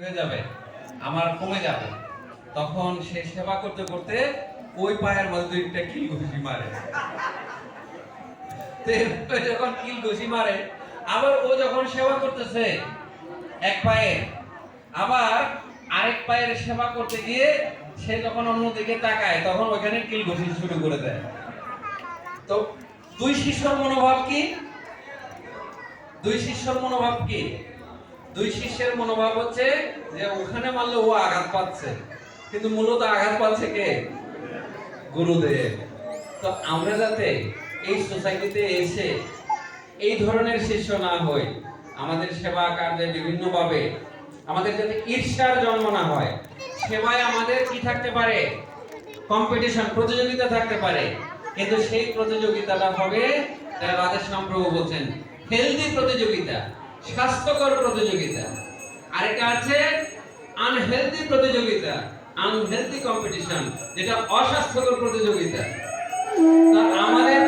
হয়ে যাবে, আমার কমে যাবে। তখন সে সেবা করতে করতে ওই পায়ের মধ্যে কিল ঘুষি মারে। যখন কিল ঘুষি মারে, আবার ও যখন সেবা করতেছে এক পায়ে, আবার আরেক পায়ের সেবা করতে গিয়ে সে যখন অন্যদিকে তাকায়, তখন ওইখানে কিল ঘুষি শুরু করে দেয়। তো দুই শিষ্যর মনোভাব কি? দুই শিষ্যর মনোভাব কি? দুই শিষ্যের মনোভাব হচ্ছে যে ওখানে মারলে ও আঘাত পাচ্ছে। কিন্তু মূলত আঘাত পাচ্ছে কে? গুরুদেব। তো আমরা যাতে এই সোসাইটিতে এসে এই ধরনের শিষ্য না হই, আমাদের সেবা কার্যে বিভিন্নভাবে আমাদের যাতে ঈর্ষার জন্ম না হয়, সেবায় আমাদের কি থাকতে পারে? কম্পিটিশন প্রতিযোগিতা থাকতে পারে। কিন্তু সেই প্রতিযোগিতাটা হবে রাধেশ্যাম প্রভু বলছেন হেলদি প্রতিযোগিতা। স্বাস্থ্যকর প্রতিযোগিতা। আরেকটা আছে আনহেলদি প্রতিযোগিতা আনহেলদি কম্পিটিশন যেটা অস্বাস্থ্যকর প্রতিযোগিতা। আমাদের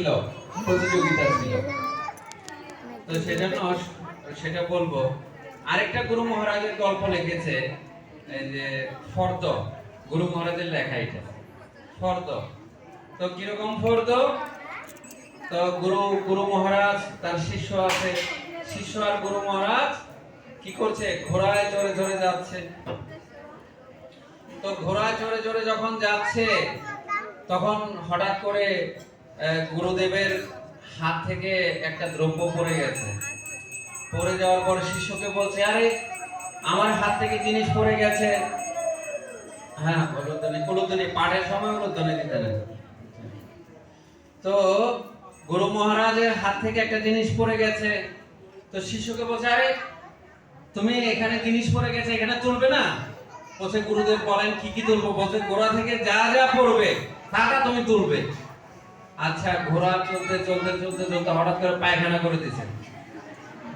ছিল, প্রতিযোগিতা ছিল। তো সেজন্য সেটা বলব। আরেকটা গুরু মহারাজের গল্প লিখেছে যে, ফর্দ। গুরু মহারাজের লেখা এটা। ফর্দ। তো কীরকম ফর্দ? তো গুরু গুরু মহারাজ, তার শিষ্য আছে। শিষ্য আর গুরু মহারাজ কি করছে? ঘোড়ায় চড়ে চড়ে যাচ্ছে। তো ঘোড়ায় চড়ে চড়ে যখন যাচ্ছে, তখন হঠাৎ করে গুরুদেবের হাত থেকে একটা দ্রব্য পড়ে গেছে। পড়ে যাওয়ার পর শিষ্যকে বলছে, আরে, আমার হাত থেকে জিনিস পড়ে গেছে। হ্যাঁ উলুধ্বনি উলুধ্বনি পাঠের সময় উলুধ্বনি দিতে তো গুরু মহারাজের হাত থেকে একটা জিনিস পড়ে গেছে। তো শিষ্যকে বলছে, আরে, তুমি এখানে জিনিস পড়ে গেছে, এখানে তুলবে না? বলছে, গুরুদেব বলেন, কি কি তুলবো? বলছে, গোড়া থেকে যা যা পড়বে তা তুমি তুলবে। আচ্ছা ঘোড়া চলতে চলতে চলতে চলতে হঠাৎ করে পায়খানা করে দিছে।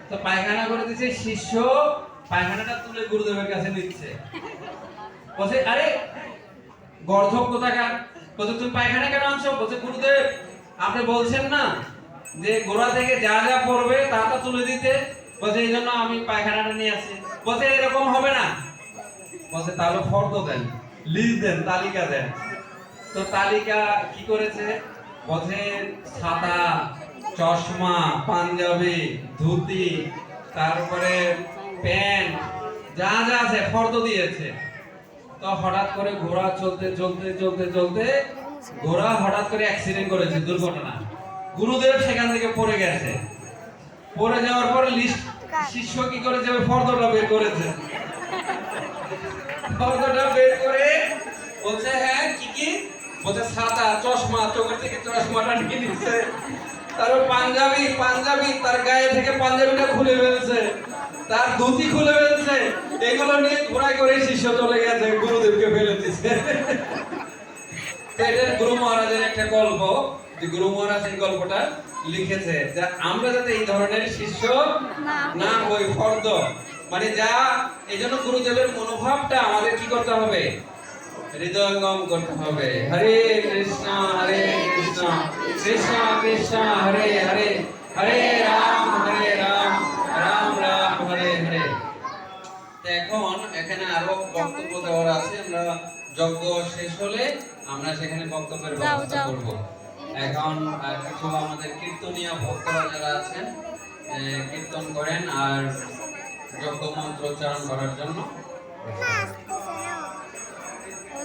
তো পায়খানা করে দিছে, শিষ্য পায়খানাটা তুলে গুরুদেবের কাছে দিচ্ছে বলছে, আরে, গর্ধব কোথাকার? বলছে, তুমি পায়খানা কেন আনছো? বলছে, গুরুদেব, আপনি বলছেন না যে গোড়া থেকে যা যা পড়বে তা তা তুলে দিতে। বলছে, এই জন্য আমি পায়খানাটা নিয়ে আসি বলছে, এরকম হবে না। বলছে, তাহলে ফর্দ দেন, লিস্ট দেন, তালিকা দেন। তো তালিকা কি করেছে? বলছে ছাতা, চশমা, পাঞ্জাবি, ধুতি, তারপরে প্যান্ট, যা যা আছে, ফর্দ দিয়েছে। তো হঠাৎ করে ঘোড়া চলতে চলতে চলতে চলতে ঘোড়া হঠাৎ করে অ্যাক্সিডেন্ট করেছে, দুর্ঘটনা। গুরুদেব সেখান থেকে পড়ে গেছে। পড়ে যাওয়ার পর লিস্ট শিষ্য কি করেছে? ফর্দটা বের করেছে। ফর্দটা বের করে বলছে হ্যাঁ কি বলছে ছাতা চশমা চোখের থেকে চশমাটা তারপর পাঞ্জাবি পাঞ্জাবি তার গায়ে থেকে পাঞ্জাবিটা খুলে ফেলছে। তার ধুতি খুলে ফেলছে। এগুলো নিয়ে করে শিষ্য চলে গেছে গুরুদেবকে ফেলে এটা গুরু মহারাজের একটা গল্প। যে গুরু মহারাজ এই গল্পটা লিখেছে যে আমরা যাতে এই ধরনের শিষ্য না হই। ফর্দ মানে যা এই জন্য গুরুদেবের মনোভাবটা আমাদের কি করতে হবে? হৃদয়ঙ্গম করতে হবে। হরে কৃষ্ণ হরে কৃষ্ণ। কৃষ্ণ কৃষ্ণ হরে হরে। হরে রাম হরে রাম। রাম রাম হরে হরে। এখন এখানে আরও বক্তব্য দেওয়ার আছে। আমরা যজ্ঞ শেষ হলে আমরা সেখানে বক্তব্যের ব্যবস্থা করব। এখন কিছু আমাদের কীর্তনীয় ভক্তরা যারা আছেন কীর্তন করেন আর যজ্ঞ মন্ত্র উচ্চারণ করার জন্য।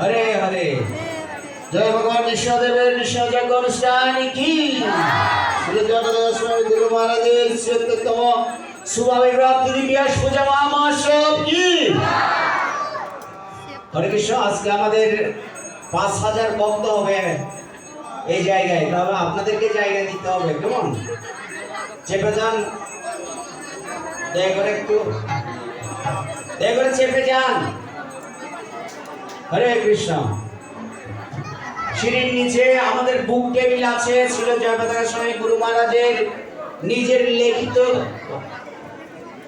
হরে হরে। জয় ভগবান নিঃস্বদেবের নিঃস্ব জগৎ কি? গুরু মহারাজের শ্রেষ্ঠতম সুভাবিপ্রাপ্ত দিব্যাস পূজা মহামহোৎসব কি? হরে কৃষ্ণ, আজকে আমাদের পাঁচ হাজার ভক্ত হবে এই জায়গায়। তবে আপনাদেরকে জায়গা দিতে হবে, কেমন? চেপে যান। দয়া করে একটু। দয়া করে চেপে যান। হরে কৃষ্ণ। সিঁড়ির নিচে আমাদের বুক টেবিল আছে ছিল জয়প্রকাশ স্বামী গুরু মহারাজের নিজের লিখিত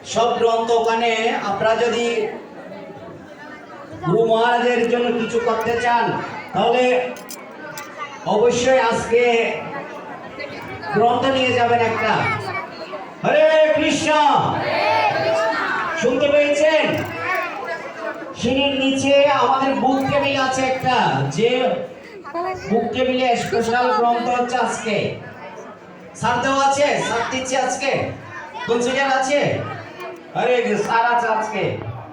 সব গ্রন্থ ওখানে। আপনারা যদি গুরু মহারাজের জন্য কিছু করতে চান তাহলে অবশ্যই আজকে গ্রন্থ নিয়ে যাবেন একটা। হরে কৃষ্ণ! শুনতে পেয়েছেন? সিঁড়ির নিচে আমাদের বুক টেবিল আছে একটা, যে বুক টেবিলে স্পেশাল গ্রন্থ হচ্ছে আজকে। স্যার আছে? স্যার দিচ্ছে আজকে? কনসিডার আছে? আরে, স্যার আছে আজকে।